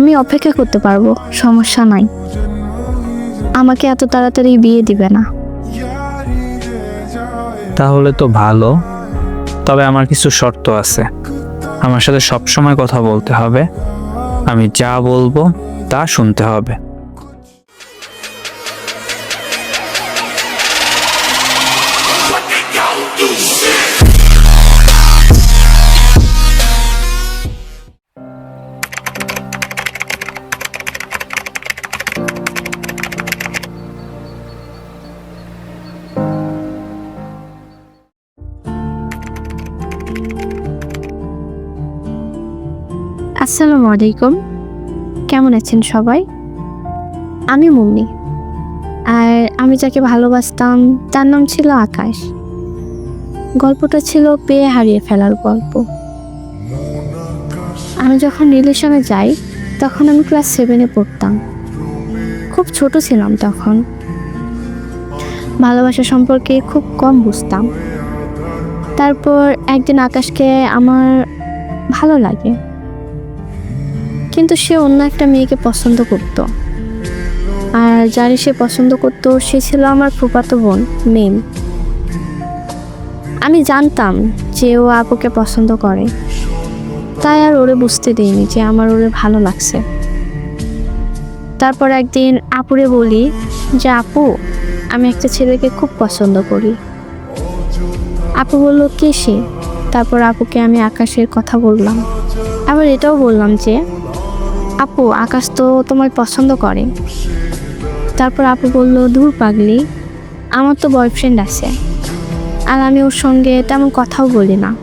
আমি অপেক্ষা করতে পারব, সমস্যা নাই। আমাকে এত তাড়াতাড়ি বিয়ে দিবে না। তাহলে তো ভালো, তবে আমার কিছু শর্ত আছে। আমার সাথে সবসময় কথা বলতে হবে, আমি যা বলব তা শুনতে হবে। আসসালামু আলাইকুম। কেমন আছেন সবাই? আমি মুন্নি। আর আমি যাকে ভালোবাসতাম, তার নাম ছিল আকাশ। গল্পটা ছিল পেয়ে হারিয়ে ফেলার গল্প। আমি যখন রিলেশনে যাই, তখন আমি ক্লাস সেভেনে পড়তাম। খুব ছোট ছিলাম তখন। ভালোবাসা সম্পর্কে খুব কম বুঝতাম। তারপর একদিন আকাশকে আমার ভালো লাগে। কিন্তু সে অন্য একটা মেয়েকে পছন্দ করত। আর যারে সে পছন্দ করত, সে ছিল আমার ফুপাতো বোন, মেম। আমি জানতাম যে ও আপুকে পছন্দ করে। তাই আর ওরে বুঝতে দিইনি যে আমার ওরে ভালো লাগছে। তারপর একদিন আপুরে বলি যে, আপু, আমি একটা ছেলেকে খুব পছন্দ করি। আপু বলল, কে সে? তারপর আপুকে আমি আকাশের কথা বললাম। আবার এটাও বললাম যে আপু, আকাশ তো তোমার পছন্দ করে। তারপর আপু বলল দূর পাগলি, আমার তো বয়ফ্রেন্ড আছে। আর আমি ওর সঙ্গে তেমন কথাও বলি না।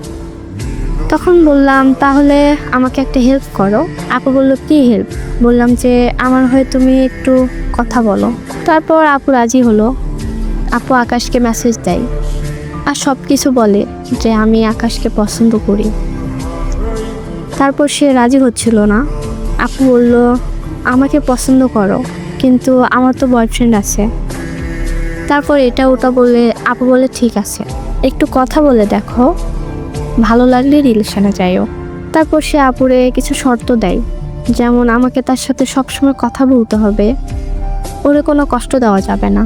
তখন বললাম, তাহলে আমাকে একটা হেল্প করো। আপু বলল, কি হেল্প বললাম যে, আমার হয়ে তুমি একটু কথা বলো। তারপর আপু রাজি হলো। আপু আকাশকে মেসেজ দেয় আর সব কিছু বলে যে, আমি আকাশকে পছন্দ করি। তারপর সে রাজি হচ্ছিল না। আপু বলল, আমাকে পছন্দ করো, কিন্তু আমার তো বয়ফ্রেন্ড আছে। তারপর এটা ওটা বলে, আপু বলে, ঠিক আছে, একটু কথা বলে দেখো, ভালো লাগলে রিলেশনে যাইও। তারপর সে আপুরে কিছু শর্ত দেয়, যেমন আমাকে তার সাথে সবসময় কথা বলতে হবে, ওরে কোনো কষ্ট দেওয়া যাবে না।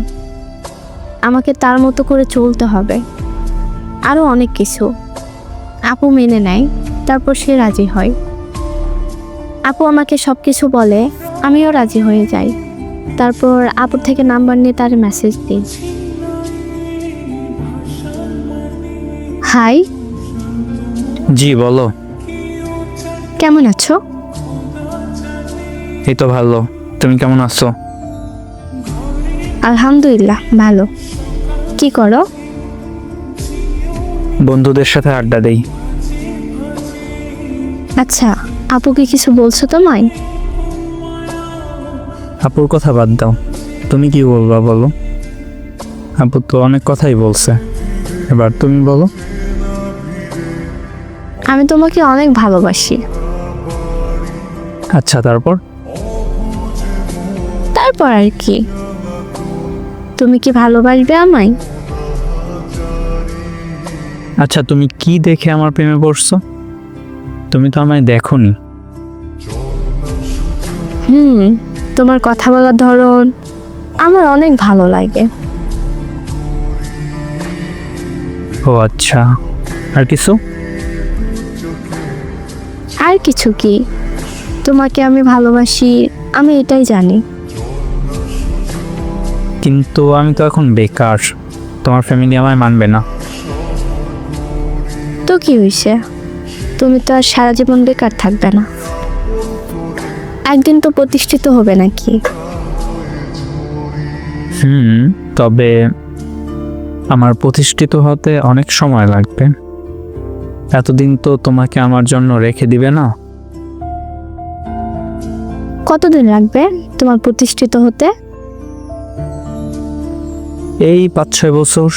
আমাকে তার মতো করে চলতে হবে। আরও অনেক কিছু। আপু মেনে নেয়, তারপর সে রাজি হয়। আপু আমাকে সব কিছু বলে আমিও রাজি হয়ে যাই। তারপর আপুর থেকে নাম্বার নিয়ে তার মেসেজ দিই। হাই জি বলো। কেমন আছো? এই তো ভালো। তুমি কেমন আছো? আলহামদুলিল্লাহ ভালো। কি করো? বন্ধুদের সাথে আড্ডা দেই। আচ্ছা আপুকে কিছু বলছো তোমায়? আপুর কথা বাদ দাও। তুমি কি বলবা বলো? আপু তো অনেক কথাই বলছে। এবার তুমি বলো। আমি তোমাকে অনেক ভালোবাসি। আচ্ছা তারপর? তারপর আর কি। তুমি কি ভালোবাসবে আমায়? আচ্ছা তুমি কি দেখে আমার প্রেমে পড়ছো? তুমি তো আমায় দেখোনি। হুম তোমার কথা বলার ধরন আমার অনেক ভালো লাগে। ও আচ্ছা। আর কিছু? আর কিছু কি? তোমাকে আমি ভালোবাসি আমি এটাই জানি। কিন্তু আমি তো এখন বেকার তোমার ফ্যামিলি আমায় মানবে না। তো কি হয়েছে তুমি তো আর সারা জীবন বেকার থাকবে না। একদিন তো প্রতিষ্ঠিত হবে নাকি? হুম তবে আমার প্রতিষ্ঠিত হতে অনেক সময় লাগবে। এতদিন তো তোমাকে আমার জন্য রেখে দিবে না। কতদিন লাগবে তোমার প্রতিষ্ঠিত হতে? এই পাঁচ ছয় বছর।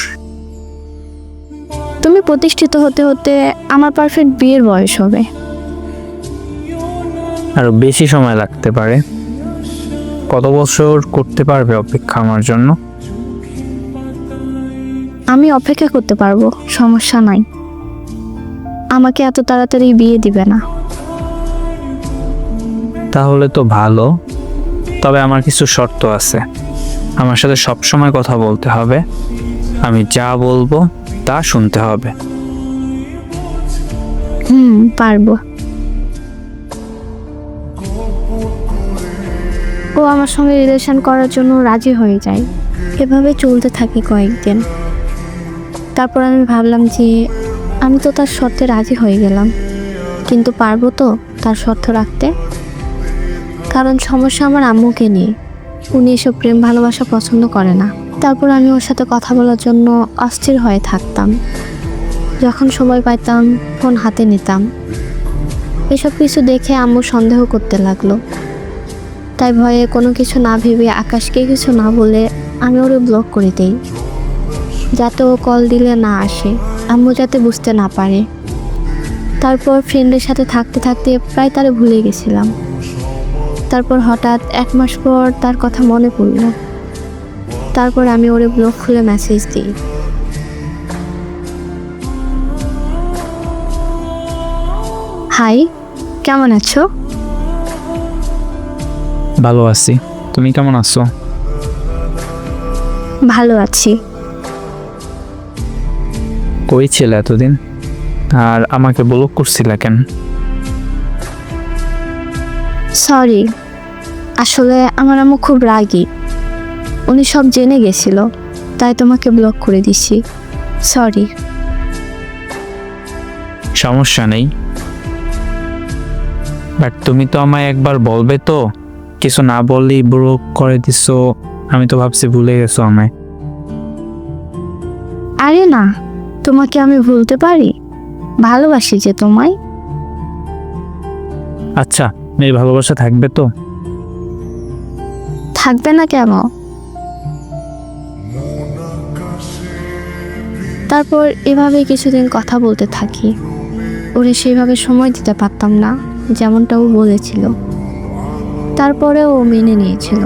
তুমি প্রতিষ্ঠিত হতে হতে আমার পারফেক্ট বিয়ের বয়স হবে। আরও বেশি সময় লাগতে পারে। কত বছর করতে পারবে অপেক্ষা আমার জন্য? আমি অপেক্ষা করতে পারব সমস্যা নাই। আমাকে এত তাড়াতাড়ি বিয়ে দিবে না। তাহলে তো ভালো। তবে আমার কিছু শর্ত আছে। আমার সাথে সব সময় কথা বলতে হবে। আমি যা বলব তা শুনতে হবে। হুম, পারব। ও আমার সঙ্গে রিলেশন করার জন্য রাজি হয়ে যায়। এভাবে চলতে থাকে কয়েকদিন। তারপর আমি ভাবলাম যে আমি তো তার শর্তে রাজি হয়ে গেলাম। কিন্তু পারব তো তার শর্ত রাখতে। কারণ সমস্যা আমার আম্মুকে নিয়ে। উনি এসব প্রেম ভালোবাসা পছন্দ করে না। তারপর আমি ওর সাথে কথা বলার জন্য অস্থির হয়ে থাকতাম। যখন সময় পাইতাম, ফোন হাতে নিতাম। এসব কিছু দেখে আম্মু সন্দেহ করতে লাগল। তাই ভয়ে কোনো কিছু না ভেবে আকাশকে কিছু না বলে আমি ওরে ব্লক করে দিই। যাতে ও কল দিলে না আসে। আম্মু যাতে বুঝতে না পারে। তারপর ফ্রেন্ডের সাথে থাকতে থাকতে প্রায় তারে ভুলে গেছিলাম। তারপর হঠাৎ এক মাস পর তার কথা মনে পড়ল। তারপর আমি ওরে ব্লক খুলে মেসেজ দিই। হাই কেমন আছো? ভালো আছি। তুমি কেমন আছো? ভালো আছি। কই ছিলে এতদিন? আর আমাকে ব্লক করছিলে কেন? সরি আসলে আমার আম্মু খুব রাগী। উনি সব জেনে গেছিল তাই তোমাকে ব্লক করে দিছি। সরি সমস্যা নেই। বাট তুমি তো আমায় একবার বলবে তো? কিছু না বললেই ব্লক করে দিছো আমি তো ভাবছি ভুলে গেছো আমায়। আরে না তোমাকে আমি ভুলতে পারি? ভালোবাসি যে তোমায়। আচ্ছা এই ভালোবাসা থাকবে তো? থাকবে না কেন? তারপর এভাবে কিছুদিন কথা বলতে থাকি। ওরে সেইভাবে সময় দিতে পারতাম না, যেমনটা ও বলেছিল। তারপরে ও মেনে নিয়েছিল।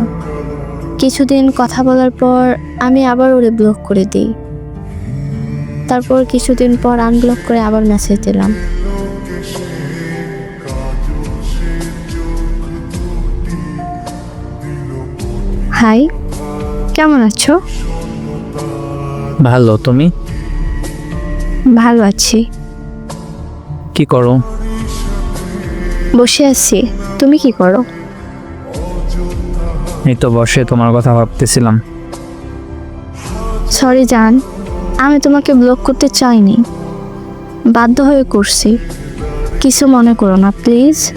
কিছুদিন কথা বলার পর আমি আবার ওরে ব্লক করে দিই। তারপর কিছুদিন পর আনব্লক করে আবার মেসেজ দিলাম। হাই কেমন আছো? ভালো, তুমি? ভালো আছি। কি করো? বসে আছি। তুমি কি করো? এই তো বসে তোমার কথা ভাবতেছিলাম। সরি জান। আমি তোমাকে ব্লক করতে চাইনি। বাধ্য হয়ে করছি। কিছু মনে করো না প্লিজ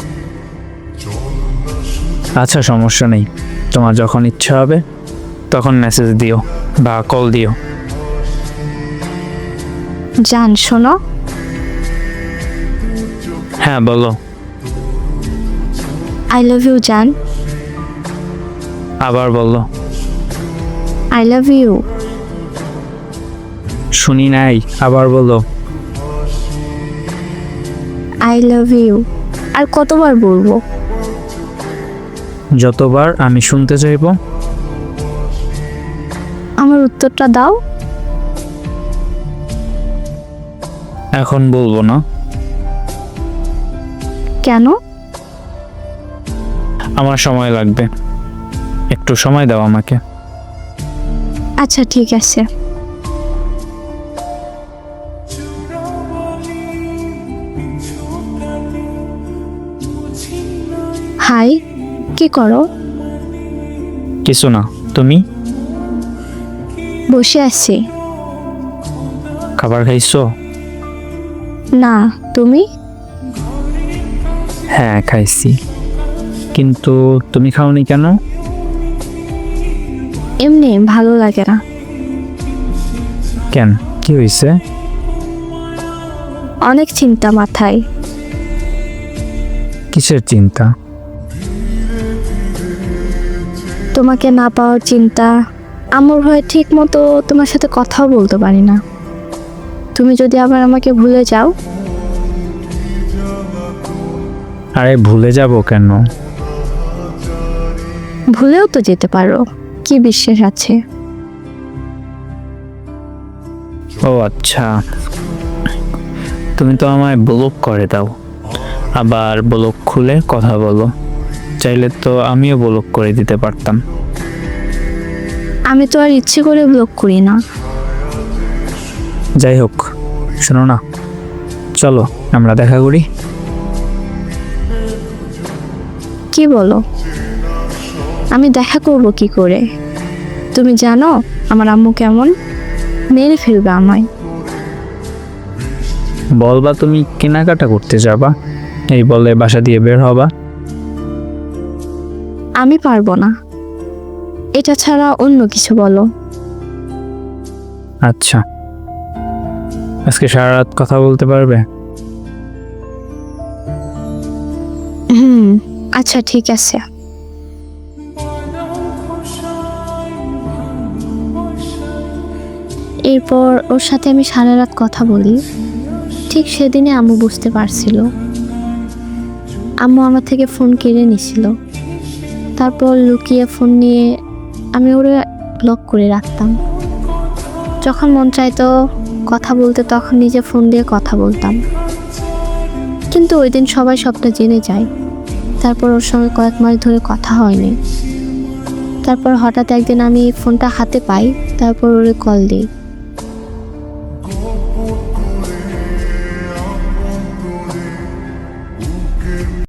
আচ্ছা সমস্যা নেই। তোমার যখন ইচ্ছা হবে তখন মেসেজ দিও বা কল দিও। জান শোনো। হ্যাঁ বলো। আই লাভ ইউ জান। আবার বলো। আই লাভ ইউ শুনি নাই আবার বলো। আই লাভ ইউ আর কতবার বলব? যতবার আমি শুনতে চাইব। আমার উত্তরটা দাও। এখন বলব না। কেন? আমার সময় লাগবে। একটু সময় দাও আমাকে। আচ্ছা ঠিক আছে। হাই কি করো? কিছু না। তুমি? বসে আছি। খাবার খাইছো? না তুমি? হ্যাঁ খাইছি। কিন্তু তুমি খাওনি কেন? এমনি ভালো লাগে না। কেন? কি হয়েছে অনেক চিন্তা মাথায়। কিসের চিন্তা? তোমাকে না পাওয়ার চিন্তা। আমার ভয়ে ঠিক মতো তোমার সাথে কথাও বলতে পারি না। তুমি যদি আবার আমাকে ভুলে যাও? আরে ভুলে যাব কেন? ভুলেও তো যেতে পারো। কি বিশ্বাস আছে? ও আচ্ছা। তুমি তো আমায় ব্লক করে দাও। আবার ব্লক খুলে কথা বলো। চাইলে তো আমিও ব্লক করে দিতে পারতাম। আমি তো আর ইচ্ছে করে ব্লক করি না। যাই হোক শোনো না। চলো আমরা দেখা করি। কি বলো? আমি দেখা করব কি করে? তুমি জানো আমার আম্মু কেমন? মেরে ফেলবে আমায়। বলবা তুমি কেনাকাটা করতে যাবা। এই বলে বাসা দিয়ে বের হবা। আমি পারব না। এটা ছাড়া অন্য কিছু বলো। আচ্ছা। আজকে সারা রাত কথা বলতে পারবে? হুম আচ্ছা ঠিক আছে। এরপর ওর সাথে আমি সারা রাত কথা বলি। ঠিক সেদিনে আম্মু বুঝতে পারছিল। আম্মু আমার থেকে ফোন কেড়ে নিছিল। তারপর লুকিয়ে ফোন নিয়ে আমি ওরে ব্লক করে রাখতাম। যখন মন চাইতো কথা বলতে তখন নিজে ফোন দিয়ে কথা বলতাম। কিন্তু ওই দিন সবাই সবটা জেনে যায়। তারপর ওর সঙ্গে কয়েক মাস ধরে কথা হয়নি। তারপর হঠাৎ একদিন আমি ফোনটা হাতে পাই, তারপর ওরে কল দিই।